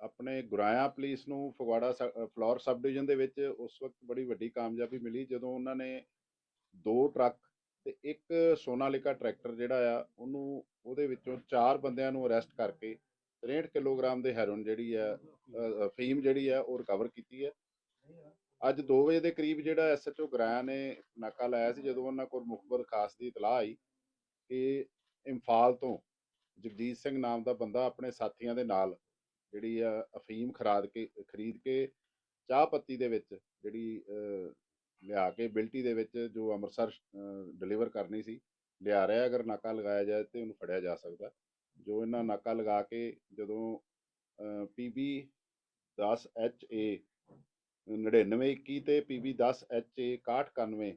ਆਪਣੇ ਗੁਰਾਇਆ ਪੁਲਿਸ ਨੂੰ ਫਗਵਾੜਾ ਸ- ਅ, ਫਲੋਰ ਸਬ ਡਿਵੀਜ਼ਨ ਦੇ ਵਿੱਚ ਉਸ ਵਕਤ ਬੜੀ ਵੱਡੀ ਕਾਮਯਾਬੀ ਮਿਲੀ ਜਦੋਂ ਉਹਨਾਂ ਨੇ ਦੋ ਟਰੱਕ ਤੇ ਇੱਕ ਸੋਨਾਲਿਕਾ ਟਰੈਕਟਰ ਜਿਹੜਾ ਆ ਉਹਨੂੰ ਉਹਦੇ ਵਿੱਚੋਂ ਚਾਰ ਬੰਦਿਆਂ ਨੂੰ ਅਰੈਸਟ ਕਰਕੇ 63 ਕਿਲੋਗ੍ਰਾਮ ਦੇ ਹੈਰੋਇਨ ਜਿਹੜੀ ਆ ਫੀਮ ਜਿਹੜੀ ਆ ਉਹ ਰਿਕਵਰ ਕੀਤੀ ਹੈ ਅੱਜ 2 ਵਜੇ ਦੇ ਕਰੀਬ ਜਿਹੜਾ ਐਸਐਚਓ ਗੁਰਾਇਆ ਨੇ ਨਾਕਾ ਲਾਇਆ ਸੀ ਜਦੋਂ ਉਹਨਾਂ ਕੋਲ ਮੁਖਬਰ ਖਾਸ ਦੀ ਇਤਲਾਹ ਆਈ ਕਿ ਇੰਫਾਲ ਤੋਂ ਜਗਜੀਤ ਸਿੰਘ ਨਾਮ ਦਾ ਬੰਦਾ ਆਪਣੇ ਸਾਥੀਆਂ ਦੇ ਨਾਲ ਜਿਹੜੀ ਆ ਅਫੀਮ ਖਰਾਦ ਕੇ, ਖਰੀਦ ਕੇ ਚਾਹ ਪੱਤੀ ਦੇ ਵਿੱਚ ਜਿਹੜੀ ਲਿਆ ਕੇ ਬਿਲਟੀ ਦੇ ਵਿੱਚ ਜੋ ਅੰਮ੍ਰਿਤਸਰ ਡਿਲੀਵਰ ਕਰਨੀ ਸੀ, ਲਿਆ ਰਿਹਾ ਅਗਰ ਨਾਕਾ ਲਗਾਇਆ ਜਾਏ ਤੇ ਉਹਨੂੰ ਫੜਿਆ ਜਾ ਸਕਦਾ। ਜੋ ਇਹਨਾਂ ਨਾਕਾ ਲਗਾ ਕੇ ਜਦੋਂ ਪੀਬੀ 10 ਐਚ ਏ 9921 ਤੇ ਪੀਬੀ 10 ਐਚ ਏ 6191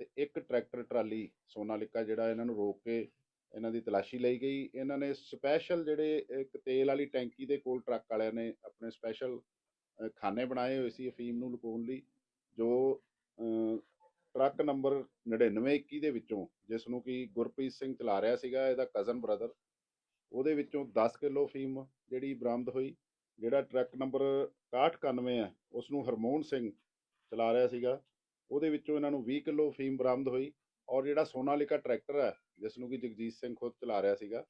ਤੇ ਇੱਕ ਟਰੈਕਟਰ ਟਰਾਲੀ ਸੋਨਾਲਿਕਾ ਜਿਹੜਾ ਇਹਨਾਂ ਨੂੰ ਰੋਕ ਕੇ ਇਹਨਾਂ ਦੀ ਤਲਾਸ਼ੀ ਲਈ ਗਈ। ਇਹਨਾਂ ਨੇ ਸਪੈਸ਼ਲ ਜਿਹੜੇ ਇੱਕ ਤੇਲ ਵਾਲੀ ਟੈਂਕੀ ਦੇ ਕੋਲ ਟਰੱਕ ਵਾਲਿਆਂ ਨੇ ਆਪਣੇ ਸਪੈਸ਼ਲ ਖਾਨੇ ਬਣਾਏ ਹੋਏ ਸੀ ਅਫੀਮ ਨੂੰ ਲੁਕਾਉਣ ਲਈ, ਜੋ ਟਰੱਕ ਨੰਬਰ 9921 ਦੇ ਵਿੱਚੋਂ, ਜਿਸ ਨੂੰ ਕਿ ਗੁਰਪ੍ਰੀਤ ਸਿੰਘ ਚਲਾ ਰਿਹਾ ਸੀਗਾ, ਇਹਦਾ ਕਜ਼ਨ ਬ੍ਰਦਰ ਉਹਦੇ ਵਿੱਚੋਂ 10 ਕਿਲੋ ਅਫੀਮ ਜਿਹੜੀ ਬਰਾਮਦ ਹੋਈ, ਜਿਹੜਾ ਟਰੱਕ ਨੰਬਰ 6191 ਹੈ, ਉਸ ਨੂੰ ਹਰਮੋਹਨ ਸਿੰਘ ਚਲਾ ਰਿਹਾ ਸੀਗਾ। ਉਹਦੇ ਵਿੱਚੋਂ ਇਹਨਾਂ ਨੂੰ 20 ਕਿਲੋ ਅਫੀਮ ਬਰਾਮਦ ਹੋਈ ਔਰ ਜਿਹੜਾ ਸੋਨਾਲਿਕਾ ਟਰੈਕਟਰ ਹੈ ਜਿਸ ਨੂੰ ਕਿ ਜਗਜੀਤ ਸਿੰਘ ਖੁਦ ਚਲਾ ਰਿਹਾ ਸੀਗਾ,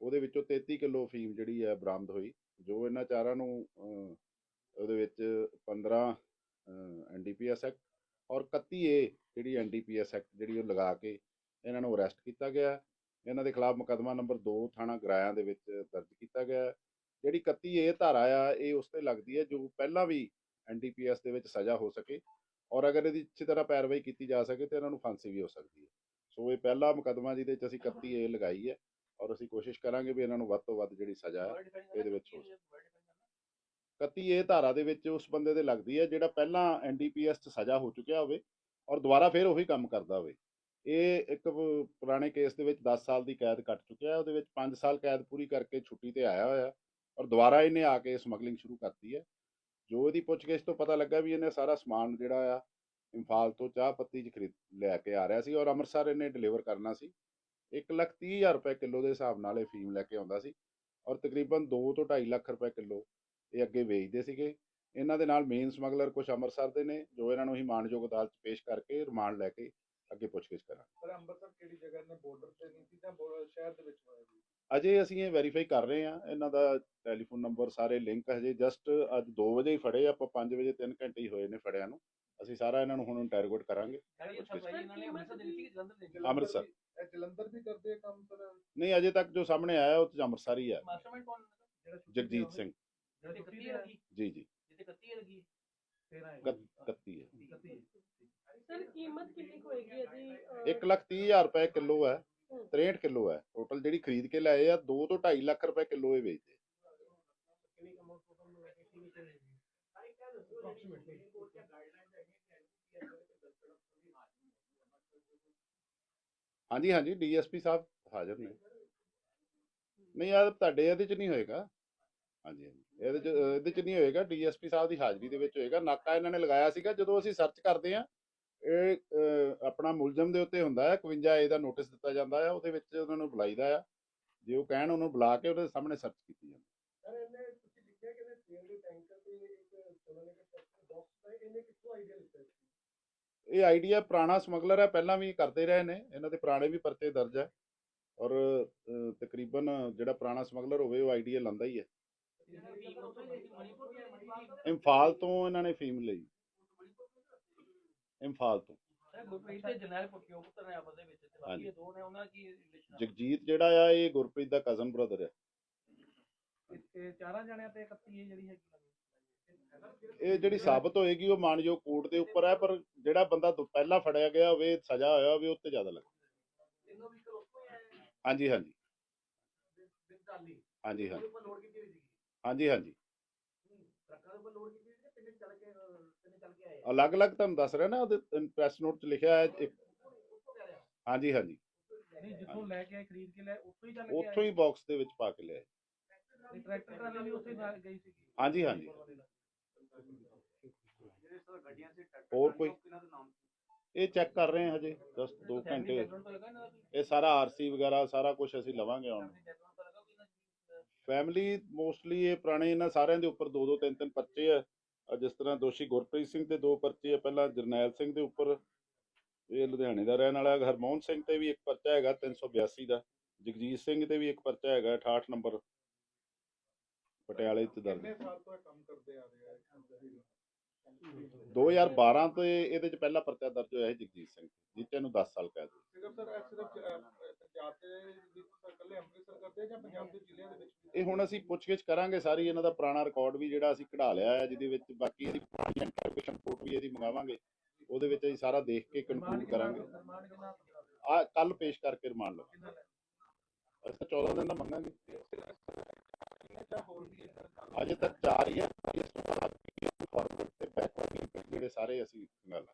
ਉਹਦੇ ਵਿੱਚੋਂ 33 ਕਿਲੋ ਫੀਮ ਜਿਹੜੀ ਹੈ ਬਰਾਮਦ ਹੋਈ, ਜੋ ਇਹਨਾਂ ਚਾਰਾਂ ਨੂੰ ਉਹਦੇ ਵਿੱਚ 15 ਐਨਡੀਪੀਐਸ ਐਕਟ ਔਰ 31 ਏ ਜਿਹੜੀ ਐਨਡੀਪੀਐਸ ਐਕਟ ਜਿਹੜੀ ਉਹ ਲਗਾ ਕੇ ਇਹਨਾਂ ਨੂੰ ਅਰੈਸਟ ਕੀਤਾ ਗਿਆ। ਇਹਨਾਂ ਦੇ ਖਿਲਾਫ ਮੁਕੱਦਮਾ ਨੰਬਰ 2 ਥਾਣਾ ਗਰਾਇਆ ਦੇ ਵਿੱਚ ਦਰਜ ਕੀਤਾ ਗਿਆ। ਜਿਹੜੀ 31 ਏ ਧਾਰਾ ਆ, ਇਹ ਉਸ ਤੇ ਲੱਗਦੀ ਹੈ ਜੋ ਪਹਿਲਾਂ ਵੀ ਐਨਡੀਪੀਐਸ ਦੇ ਵਿੱਚ ਸਜ਼ਾ ਹੋ ਸਕੇ ਔਰ ਅਗਰ ਇਹਦੀ ਅੱਛੀ ਤਰ੍ਹਾਂ ਪੈਰਵਾਈ ਕੀਤੀ ਜਾ ਸਕੇ ਤੇ ਇਹਨਾਂ ਨੂੰ ਫਾਂਸੀ ਵੀ ਹੋ ਸਕਦੀ ਹੈ। ਸੋ ਇਹ ਪਹਿਲਾ ਮੁਕੱਦਮਾ ਜਿਹਦੇ ਚ ਅਸੀਂ 31 ਏ ਲਗਾਈ ਹੈ ਔਰ ਅਸੀਂ ਕੋਸ਼ਿਸ਼ ਕਰਾਂਗੇ ਵੀ ਇਹਨਾਂ ਨੂੰ ਵੱਧ ਤੋਂ ਵੱਧ ਜਿਹੜੀ ਸਜ਼ਾ ਹੈ ਇਹਦੇ ਵਿੱਚ ਹੋ 31 ਏ ਧਾਰਾ ਦੇ ਵਿੱਚ ਉਸ ਬੰਦੇ ਦੇ ਲੱਗਦੀ ਹੈ ਜਿਹੜਾ ਪਹਿਲਾਂ ਐਨਡੀਪੀਐਸ 'ਚ ਸਜ਼ਾ ਹੋ ਚੁੱਕਿਆ ਹੋਵੇ ਔਰ ਦੁਬਾਰਾ ਫਿਰ ਉਹੀ ਕੰਮ ਕਰਦਾ ਹੋਵੇ। ਇਹ ਇੱਕ ਪੁਰਾਣੇ ਕੇਸ ਦੇ ਵਿੱਚ 10 ਸਾਲ ਦੀ ਕੈਦ ਕੱਟ ਚੁੱਕਿਆ ਹੈ ਉਹਦੇ ਵਿੱਚ 5 ਸਾਲ ਕੈਦ ਪੂਰੀ ਕਰਕੇ ਛੁੱਟੀ ਤੇ ਆਇਆ ਹੋਇਆ ਔਰ ਦੁਬਾਰਾ ਇਹਨੇ ਆ ਕੇ ਸਮਗਲਿੰਗ ਸ਼ੁਰੂ ਕਰਤੀ ਹੈ। ਜੋ ਇਹਦੀ ਪੁੱਛਗਿੱਛ ਤੋਂ ਪਤਾ ਲੱਗਾ ਵੀ ਇਹਨੇ ਸਾਰਾ ਸਮਾਨ ਜਿਹੜਾ ਆ ਇੰਫਾਲ ਤੋਂ ਚਾਹ ਪੱਤੀ 'ਚ ਖਰੀਦ ਲੈ ਕੇ ਆ ਰਿਹਾ ਸੀ ਔਰ ਅੰਮ੍ਰਿਤਸਰ ਇਹਨੇ ਡਿਲੀਵਰ ਕਰਨਾ ਸੀ। 1 ਲੱਖ ਤੀਹ ਹਜ਼ਾਰ ਰੁਪਏ ਕਿਲੋ ਦੇ ਹਿਸਾਬ ਨਾਲ ਇਹ ਫੀਮ ਲੈ ਕੇ ਆਉਂਦਾ ਸੀ ਔਰ ਤਕਰੀਬਨ 2 ਤੋਂ 2.5 ਲੱਖ ਰੁਪਏ ਕਿਲੋ ਇਹ ਅੱਗੇ ਵੇਚਦੇ ਸੀਗੇ। ਇਹਨਾਂ ਦੇ ਨਾਲ ਮੇਨ ਸਮਗਲਰ ਕੁਝ ਅੰਮ੍ਰਿਤਸਰ ਦੇ ਨੇ ਜੋ ਇਹਨਾਂ ਨੂੰ ਹੀ ਮਾਨਯੋਗ ਅਦਾਲਤ 'ਚ ਪੇਸ਼ ਕਰਕੇ ਰਿਮਾਂਡ ਲੈ ਕੇ ਅੱਗੇ ਪੁੱਛਗਿੱਛ ਕਰਾਂਗੇ। ਪਰ ਅੰਮ੍ਰਿਤਸਰ ਕਿਹੜੀ ਜਗ੍ਹਾ ਨੇ ਬਾਰਡਰ ਤੇ ਨਹੀਂ ਸੀ ਜਾਂ ਸ਼ਹਿਰ ਦੇ ਵਿੱਚ ਹੋਇਆ ਸੀ? ਅਜੇ ਅਸੀਂ ਇਹ ਵੈਰੀਫਾਈ ਕਰ ਰਹੇ ਹਾਂ। ਇਹਨਾਂ ਦਾ ਟੈਲੀਫੋਨ ਨੰਬਰ ਸਾਰੇ ਲਿੰਕ ਹਜੇ ਜਸਟ ਅੱਜ 2 ਵਜੇ ਹੀ ਫੜੇ ਆਪਾਂ 5 ਵਜੇ 3 ਘੰਟੇ ਹੀ ਹੋਏ ਨੇ ਫੜਿਆਂ ਨੂੰ। ਅਸੀਂ ਸਾਰਾ ਇਹਨਾਂ ਨੂੰ ਹੁਣ ਇੰਟਰੋਗੇਟ ਕਰਾਂਗੇ। ਅੰਮ੍ਰਿਤਸਰ ਜਲੰਧਰ ਵੀ ਕਰਦੇ ਕੰਮ ਸਰ ਨਹੀਂ ਅਜੇ ਤੱਕ ਜੋ ਸਾਹਮਣੇ ਆਇਆ ਉਹ 'ਚ ਅੰਮ੍ਰਿਤਸਰ ਹੀ ਹੈ ਮਾਸਟਰਮਾਈਂਡ ਕੌਣ? ਜਗਜੀਤ ਤੇ ਸਿੰਘ। ਜਿਹੜੇ 31 ਲੱਗੀ। ਜੀ ਜੀ। ਜਿੱਤੇ 31 ਲੱਗੀ। ਫਿਰ ਆਏ। 31 ਹੈ। 31 ਸਰ ਕੀਮਤ ਕਿੰਨੀ ਹੋਏਗੀ ਇਹਦੀ? ਅਹ, 1 ਲੱਖ ਤੀਹ ਹਜ਼ਾਰ ਰੁਪਏ ਕਿਲੋ ਹੈ। 63 ਕਿਲੋ ਹੈ। ਟੋਟਲ ਜਿਹੜੀ ਖਰੀਦ ਕੇ ਲਾਏ ਆ 2 ਤੋਂ 2.5 ਲੱਖ ਰੁਪਏ ਕਿਲੋ ਇਹ ਵੇਚਦੇ ਕਿੰਨੀ ਅਮਾਉਂਟ ਟੋਟਲ ਮਿਲਾ ਕੇ ਕਿੰਨੀ ਚਾਹੀਦੀ ਅਪਰੋਕਸੀਮੇਟਲੀ ਹਾਂਜੀ ਹਾਂਜੀ, ਡੀਐਸਪੀ ਸਾਹਿਬ ਹਾਜ਼ਰ ਨੇ। ਨਹੀਂ ਯਾਰ ਤੁਹਾਡੇ ਇਹਦੇ ਚ ਨਹੀਂ ਹੋਏਗਾ। ਹਾਂਜੀ ਹਾਂਜੀ, ਇਹਦੇ ਚ ਇਹਦੇ ਚ ਨਹੀਂ ਹੋਏਗਾ। ਡੀਐਸਪੀ ਸਾਹਿਬ ਦੀ ਹਾਜ਼ਰੀ ਦੇ ਵਿੱਚ ਹੋਏਗਾ। ਨਾਕਾ ਇਹਨਾਂ ਨੇ ਲਗਾਇਆ ਸੀਗਾ, ਜਦੋਂ ਅਸੀਂ ਸਰਚ ਕਰਦੇ ਆ ਇਹ ਆਪਣਾ ਮੁਲਜ਼ਮ ਦੇ ਉੱਤੇ ਹੁੰਦਾ ਹੈ 51 ਏ ਦਾ ਨੋਟਿਸ ਦਿੱਤਾ ਜਾਂਦਾ ਹੈ, ਉਹਦੇ ਵਿੱਚ ਉਹਨਾਂ ਨੂੰ ਬੁਲਾਈਦਾ ਆ ਜੇ ਉਹ ਕਹਿਣ ਉਹਨੂੰ ਬੁਲਾ ਕੇ ਉਹਦੇ ਸਾਹਮਣੇ ਸਰਚ ਕੀਤੀ ਜਾਂਦੀ ਸਰ ਇਹਨੇ ਤੁਸੀਂ ਲਿਖਿਆ ਕਿ ਇਹਨੇ ਤੇਲ ਦੇ ਟੈਂਕਰ ਤੇ ਇੱਕ ਚੋਲੇ ਦੇ ਟਰੈਕਟਰ ਬਾਕਸ ਦਾ ਇਹਨੇ ਕਿੱਥੋਂ ਆਈਡੀਆ ਲਿੱਤਾ ਸੀ? ਇਹ ਆਈਡੀਆ ਪੁਰਾਣਾ ਸਮਗਲਰ ਹੈ ਪਹਿਲਾਂ ਵੀ ਕਰਦੇ ਰਹੇ ਨੇ ਇਹਨਾਂ ਦੇ ਪੁਰਾਣੇ ਵੀ ਪਰਚੇ ਦਰਜ ਹੈ। ਔਰ ਤਕਰੀਬਨ ਜਿਹੜਾ ਪੁਰਾਣਾ ਸਮਗਲਰ ਹੋਵੇ ਉਹ ਆਈਡੀਆ ਲੰਦਾ ਹੀ ਹੈ। ਇੰਫਾਲ ਤੋਂ ਇਹਨਾਂ ਨੇ ਫੀਮ ਲਈ। ਇੰਫਾਲ ਤੋਂ। ਸਰ ਗੁਰਪ੍ਰੀਤ ਤੇ ਜਨਰਲ ਕਿਉਂ ਪੁੱਤਰ ਨੇ ਆਪਸ ਦੇ ਵਿੱਚ ਤੇ ਬਾਕੀ ਹਾਂਜੀ। ਇਹ ਦੋ ਨੇ ਉਹਨਾਂ ਦਾ ਕੀ ਰਿਲੇਸ਼ਨ ਜਗਜੀਤ ਜਿਹੜਾ ਆ ਇਹ ਗੁਰਪ੍ਰੀਤ ਦਾ ਕਜ਼ਨ ਬ੍ਰਦਰ ਹੈ ਇਹ ਚਾਰਾਂ ਜਣਿਆਂ ਤੇ 31 ਜਿਹੜੀ ਹੈਗੀ ਇਹ ਜਿਹੜੀ ਸਾਬਤ ਹੋਏਗੀ ਉਹ ਮਾਨਯੋਗ ਕੋਰਟ ਦੇ ਉੱਪਰ ਹੈ ਪਰ ਜਿਹੜਾ ਬੰਦਾ ਤੋਂ ਪਹਿਲਾਂ ਫੜਿਆ ਗਿਆ ਹੋਵੇ ਸਜ਼ਾ ਹੋਇਆ ਹੋਵੇ ਉੱਤੇ ਜ਼ਿਆਦਾ ਲੱਗੇ ਤਿੰਨੋਂ ਵੀ ਉੱਥੋਂ ਹੀ ਹਾਂਜੀ ਹਾਂਜੀ। ਬਿੰਦਾਲੀ ਹਾਂਜੀ ਹਾਂਜੀ। ਉੱਪਰ ਲੋਡ ਕੀਤੀ ਹੋਈ ਸੀ ਹਾਂਜੀ ਹਾਂਜੀ। ਟਰੱਕਾਂ ਦੇ ਉੱਪਰ ਲੋਡ ਕੀਤੀ ਸੀ ਪਿੰਡ ਚੱਲ ਕੇ ਪਿੰਡ ਚੱਲ ਕੇ ਆਏ ਅਲੱਗ-ਅਲੱਗ ਤੁਹਾਨੂੰ ਦੱਸ ਰਿਹਾ ਨਾ ਉਹਦੇ ਪ੍ਰੈਸ ਨੋਟ 'ਚ ਲਿਖਿਆ ਹੈ ਇੱਕ ਹਾਂਜੀ ਹਾਂਜੀ। ਨਹੀਂ ਜਿੱਥੋਂ ਲੈ ਕੇ ਆਏ ਖਰੀਦ ਕੇ ਲੈ ਉੱਥੋਂ ਹੀ ਚੱਲ ਕੇ ਉੱਥੋਂ ਹੀ ਬਾਕਸ ਦੇ ਵਿੱਚ ਪਾ ਕੇ ਆਏ ਟਰੈਕਟਰ ਟਰਾਲੀ ਵੀ ਉੱਥੇ ਨਾਲ ਗਈ ਸੀ ਹਾਂਜੀ ਹਾਂਜੀ। ਜਿਹੜੇ ਸਰ ਗੱਡੀਆਂ ਸੀ ਹੋਰ ਕੋਈ? ਇਹ ਚੈੱਕ ਕਰ ਰਹੇ ਹਾਂ ਹਜੇ ਜਸਟ 2 ਘੰਟੇ। ਇਹ ਸਾਰਾ ਆਰਸੀ ਵਗੈਰਾ ਸਾਰਾ ਕੁਝ ਅਸੀਂ ਲਵਾਂਗੇ ਹੁਣ। ਫੈਮਿਲੀ ਮੋਸਟਲੀ ਇਹ ਪੁਰਾਣੇ ਇਹਨਾਂ ਸਾਰਿਆਂ ਦੇ ਉੱਪਰ ਦੋ ਦੋ ਤਿੰਨ ਤਿੰਨ ਪਰਚੇ ਆ। ਆਹ ਜਿਸ ਤਰ੍ਹਾਂ ਦੋਸ਼ੀ ਗੁਰਪ੍ਰੀਤ ਸਿੰਘ ਤੇ ਦੋ ਪਰਚੇ ਆ ਪਹਿਲਾਂ ਜਰਨੈਲ ਸਿੰਘ ਦੇ ਉੱਪਰ। ਇਹ ਲੁਧਿਆਣੇ ਦਾ ਰਹਿਣ ਵਾਲਾ ਹਰਮੋਹਨ ਸਿੰਘ ਤੇ ਵੀ ਇੱਕ ਪਰਚਾ ਹੈਗਾ 382 ਦਾ। ਜਗਜੀਤ ਸਿੰਘ ਤੇ ਵੀ ਇੱਕ ਪਰਚਾ ਹੈਗਾ 68 ਨੰਬਰ। ਪਟਿਆਲੇ ਚ ਦਰਜ ਕਿੰਨੇ ਸਾਲ ਤੋਂ ਇਹ ਕੰਮ ਕਰਦੇ ਆ ਰਹੇ ਆ 2012 ਤੋਂ ਇਹ- ਇਹਦੇ ਚ ਪਹਿਲਾ ਪਰਚਾ ਦਰਜ ਹੋਇਆ ਹੈ ਜਗਜੀਤ ਸਿੰਘ ਜਿੱਤੇ ਨੂੰ 10 ਸਾਲ ਕੈਦ ਸਿਰਫ ਸਰ ਇਹ ਸਿਰਫ ਅਹ, ਪੰਜਾਬ ਦੇ ਵਿੱਚ ਇਕੱਲੇ ਅੰਮ੍ਰਿਤਸਰ ਕਰਦੇ ਆ ਜਾਂ ਪੰਜਾਬ ਦੇ ਜ਼ਿਲ੍ਹਿਆਂ ਦੇ ਵਿੱਚ ਵੀ? ਇਹ ਹੁਣ ਅਸੀਂ ਪੁੱਛਗਿੱਛ ਕਰਾਂਗੇ ਸਾਰੀ ਇਹਨਾਂ ਦਾ ਪੁਰਾਣਾ ਰਿਕਾਰਡ ਵੀ ਜਿਹੜਾ ਅਸੀਂ ਕਢਾ ਲਿਆ ਹੈ ਜਿਹਦੇ ਵਿੱਚ ਬਾਕੀ ਇਹਦੀ ਪੁਰਾਣੀ ਰਿਪੋਰਟ ਵੀ ਇਹਦੀ ਮੰਗਾਵਾਂਗੇ। ਉਹਦੇ ਵਿੱਚ ਅਸੀਂ ਸਾਰਾ ਦੇਖ ਕੇ ਕਨਕਲੂਡ ਕਰਾਂਗੇ। ਆ ਕੱਲ ਪੇਸ਼ ਕਰਕੇ ਰਿਮਾਂਡ ਲਓ ਅੱਛਾ 14 ਦਿਨ ਦਾ ਮੰਗਾਂਗੇ। ਅਜੇ ਤੱਕ ਚਾਰ ਹੀ ਹੈ ਇਸ ਤੋਂ ਬਾਅਦ ਫਾਰਵਰਡ ਤੇ ਬੈਕਵਰਡ ਜਿਹੜੇ ਸਾਰੇ ਅਸੀਂ ਗੱਲ